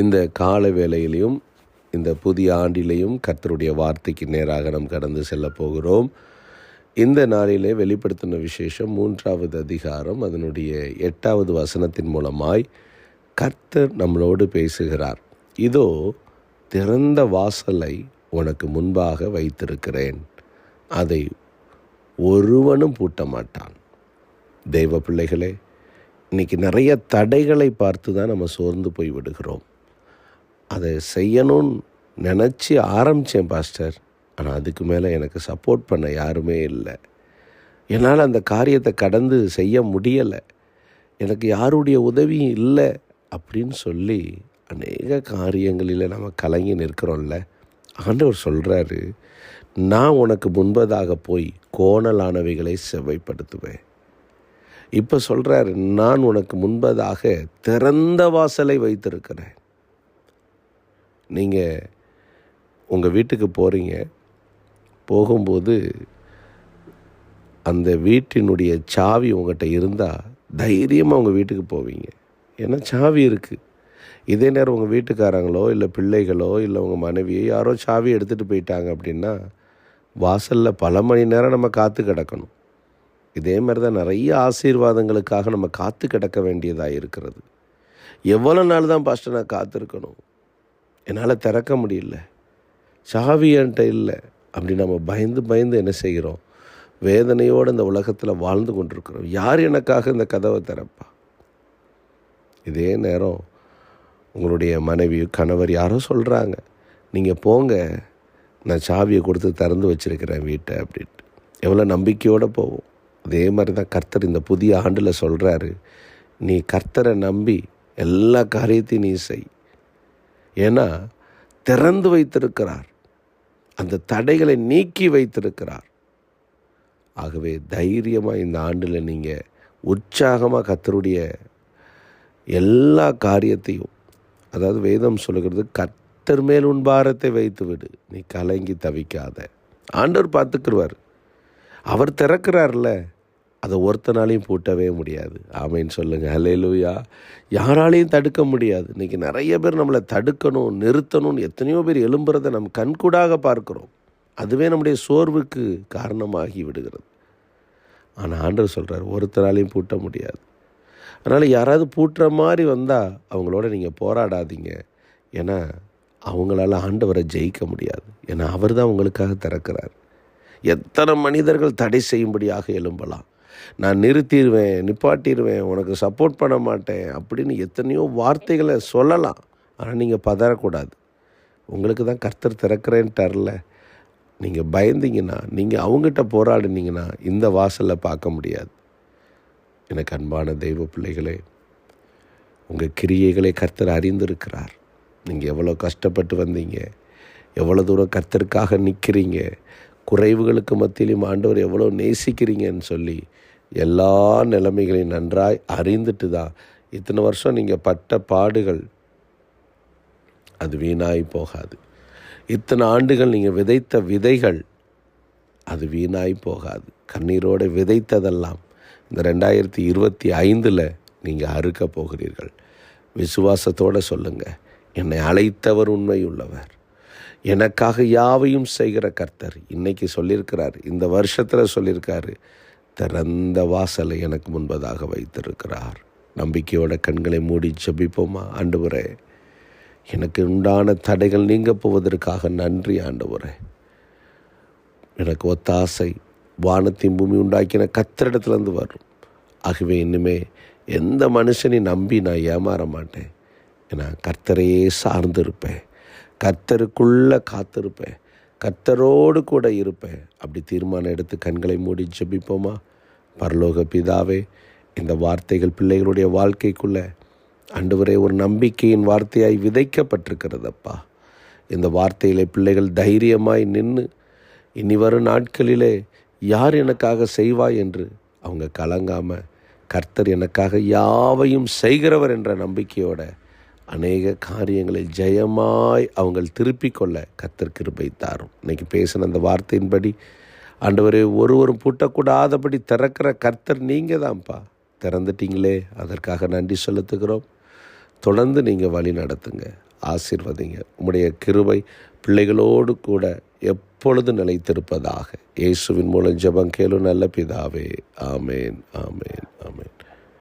இந்த கால வேளையிலையும் இந்த புதிய ஆண்டிலேயும் கர்த்தருடைய வார்த்தைக்கு நேராக நாம் கடந்து செல்ல போகிறோம். இந்த நாளிலே வெளிப்படுத்தின விசேஷம் மூன்றாவது அதிகாரம் அதனுடைய எட்டாவது வசனத்தின் மூலமாய் கர்த்தர் நம்மளோடு பேசுகிறார். இதோ திறந்த வாசலை உனக்கு முன்பாக வைத்திருக்கிறேன். அதை ஒருவனும் பூட்ட மாட்டான் தெய்வ பிள்ளைகளே இன்னைக்கு நிறைய தடைகளை பார்த்து தான் நம்ம சோர்ந்து போய் விடுகிறோம். அதை செய்யணும்னு நினச்சி ஆரம்பித்தேன் பாஸ்டர். ஆனால் அதுக்கு மேலே எனக்கு சப்போர்ட் பண்ண யாருமே இல்லை. என்னால் அந்த காரியத்தை கடந்து செய்ய முடியலை. எனக்கு யாருடைய உதவியும் இல்லை அப்படின்னு சொல்லி அநேக காரியங்களில் நம்ம கலங்கி நிற்கிறோம்ல. ஆண்டவர் சொல்கிறாரு நான் உனக்கு முன்பதாக போய் கோணலானவைகளை செவ்வைப்படுத்துவேன். இப்போ சொல்கிறாரு நான் உனக்கு முன்பதாக திறந்த வாசலை வைத்திருக்கிறேன். நீங்கள் உங்கள் வீட்டுக்கு போகிறீங்க போகும்போது அந்த வீட்டினுடைய சாவி உங்கள்கிட்ட இருந்தால் தைரியமாக உங்கள் வீட்டுக்கு போவீங்க. ஏன்னா சாவி இருக்குது இதே நேரம் உங்கள் வீட்டுக்காரங்களோ இல்லை பிள்ளைகளோ இல்லை உங்கள் மனைவியோ யாரோ சாவி எடுத்துகிட்டு போயிட்டாங்க அப்படின்னா வாசலில் பல மணி நேரம் நம்ம காத்து கிடக்கணும். இதே மாதிரி தான் நிறைய ஆசீர்வாதங்களுக்காக நம்ம காத்து கிடக்க வேண்டியதாக இருக்கிறது. எவ்வளோ நாள் தான் பாஸ்டர் நான் காத்திருக்கணும்? என்னால் திறக்க முடியல. சாவி என்கிட்ட இல்லை. அப்படி நம்ம பயந்து பயந்து என்ன செய்கிறோம்? வேதனையோடு இந்த உலகத்தில் வாழ்ந்து கொண்டிருக்கிறோம். யார் எனக்காக இந்த கதவை திறப்பா? இதே நேரம் உங்களுடைய மனைவி கணவர் யாரோ சொல்கிறாங்க நீங்கள் போங்க. நான் சாவியை கொடுத்து திறந்து வச்சுருக்கிறேன் வீட்டை அப்படின்ட்டு. எவ்வளோ நம்பிக்கையோடு போவோம். அதே மாதிரி தான் கர்த்தர் இந்த புதிய ஆண்டில் சொல்கிறாரு நீ கர்த்தரை நம்பி எல்லா காரியத்தையும் நீ செய். ஏன்னா திறந்து வைத்திருக்கிறார். அந்த தடைகளை நீக்கி வைத்திருக்கிறார். ஆகவே தைரியமாக இந்த ஆண்டில் நீங்கள் உற்சாகமாக கத்தருடைய எல்லா காரியத்தையும் அதாவது வேதம் சொல்லுகிறது கத்தர் மேல் உன் பாரத்தை வைத்து விடு நீ கலங்கி தவிக்காத. ஆண்டவர் பார்த்துக்கிடுவார் அவர் திறக்கிறார்ல. அதை ஒருத்தனாலையும் பூட்டவே முடியாது. ஆமைன்னு சொல்லுங்கள் அலையிலுயா யாராலையும் தடுக்க முடியாது. இன்றைக்கி நிறைய பேர் நம்மளை தடுக்கணும் நிறுத்தணும்னு எத்தனையோ பேர் எழும்புறதை நம்ம கண்கூடாக பார்க்குறோம். அதுவே நம்முடைய சோர்வுக்கு காரணமாகி விடுகிறது. ஆனால் ஆண்டவர் சொல்கிறார் ஒருத்தராலையும் பூட்ட முடியாது. அதனால் யாராவது பூட்டுற மாதிரி வந்தால் அவங்களோட நீங்கள் போராடாதீங்க. ஏன்னா அவங்களால ஆண்டவரை ஜெயிக்க முடியாது. ஏன்னா அவர் தான் உங்களுக்காக திறக்கிறார். எத்தனை மனிதர்கள் தடை செய்யும்படியாக எழும்பலாம். நான் நிறுத்திடுவேன் நிப்பாட்டிடுவேன் உனக்கு சப்போர்ட் பண்ண மாட்டேன் அப்படின்னு எத்தனையோ வார்த்தைகளை சொல்லலாம். ஆனால் நீங்கள் பதறக்கூடாது. உங்களுக்கு தான் கர்த்தர் திறக்கிறேன்ட்டார்ல. நீங்கள் பயந்தீங்கன்னா நீங்கள் அவங்ககிட்ட போராடினீங்கன்னா இந்த வாசலில் பார்க்க முடியாது. எனக்கு அன்பான தெய்வ பிள்ளைகளே உங்கள் கிரியைகளை கர்த்தர் அறிந்திருக்கிறார். நீங்கள் எவ்வளோ கஷ்டப்பட்டு வந்தீங்க எவ்வளோ தூரம் கர்த்தருக்காக நிற்கிறீங்க குறைவுகளுக்கு மத்தியிலும் ஆண்டவர் எவ்வளோ நேசிக்கிறீங்கன்னு சொல்லி எல்லா நிலைமைகளையும் நன்றாய் அறிந்துட்டு தான் இத்தனை வருஷம் நீங்கள் பட்ட பாடுகள் அது வீணாகி போகாது. இத்தனை ஆண்டுகள் நீங்கள் விதைத்த விதைகள் அது வீணாய் போகாது. கண்ணீரோடு விதைத்ததெல்லாம் இந்த ரெண்டாயிரத்தி இருபத்தி ஐந்தில் நீங்கள் அறுக்க போகிறீர்கள். விசுவாசத்தோடு சொல்லுங்கள் என்னை அழைத்தவர் உண்மை உள்ளவர். எனக்காக யாவையும் செய்கிற கர்த்தர் இன்றைக்கி சொல்லியிருக்கிறார். இந்த வருஷத்தில் சொல்லியிருக்காரு. திறந்த வாசலை எனக்கு முன்பதாக வைத்திருக்கிறார். நம்பிக்கையோட கண்களை மூடி ஜபிப்போமா? ஆண்டவரே எனக்கு உண்டான தடைகள் நீங்க போவதற்காக நன்றி ஆண்டவரே. எனக்கு ஒத்தாசை வானத்தின் பூமி உண்டாக்கின கத்திரிடத்துலேருந்து வரும். ஆகவே இன்னுமே எந்த மனுஷனை நம்பி நான் ஏமாற மாட்டேன். ஏன்னா கர்த்தரையே சார்ந்து இருப்பேன் கர்த்தருக்குள்ளே காத்திருப்பேன். கர்த்தரோடு கூட இருப்பேன். அப்படி தீர்மானம் எடுத்து கண்களை மூடி ஜெபிப்போமா? பரலோக பிதாவே இந்த வார்த்தைகள் பிள்ளைகளுடைய வாழ்க்கைக்குள்ளே அன்றுவரே ஒரு நம்பிக்கையின் வார்த்தையாய் விதைக்கப்பட்டிருக்கிறதப்பா. இந்த வார்த்தையிலே பிள்ளைகள் தைரியமாய் நின்று இனி வரும் நாட்களிலே யார் எனக்காக செய்வாய்? என்று அவங்க கலங்காமல் கர்த்தர் எனக்காக யாவையும் செய்கிறவர் என்ற நம்பிக்கையோட அநேக காரியங்களில் ஜெயமாய் அவங்கள் திருப்பிக் கொள்ள கர்த்தர் கிருபை தாரும். இன்னைக்கு பேசின அந்த வார்த்தையின்படி ஆண்டவரே ஒருவரும் பூட்டக்கூடாதபடி திறக்கிற கர்த்தர் நீங்கள் தான்ப்பா திறந்துட்டீங்களே அதற்காக நன்றி செலுத்துகிறோம். தொடர்ந்து நீங்கள் வழி நடத்துங்க ஆசீர்வதிங்க. உங்களுடைய கிருவை பிள்ளைகளோடு கூட எப்பொழுது நிலைத்திருப்பதாக. இயேசுவின் மூலம் ஜெபம் கேளு நல்ல பிதாவே. ஆமேன் ஆமேன் ஆமேன்.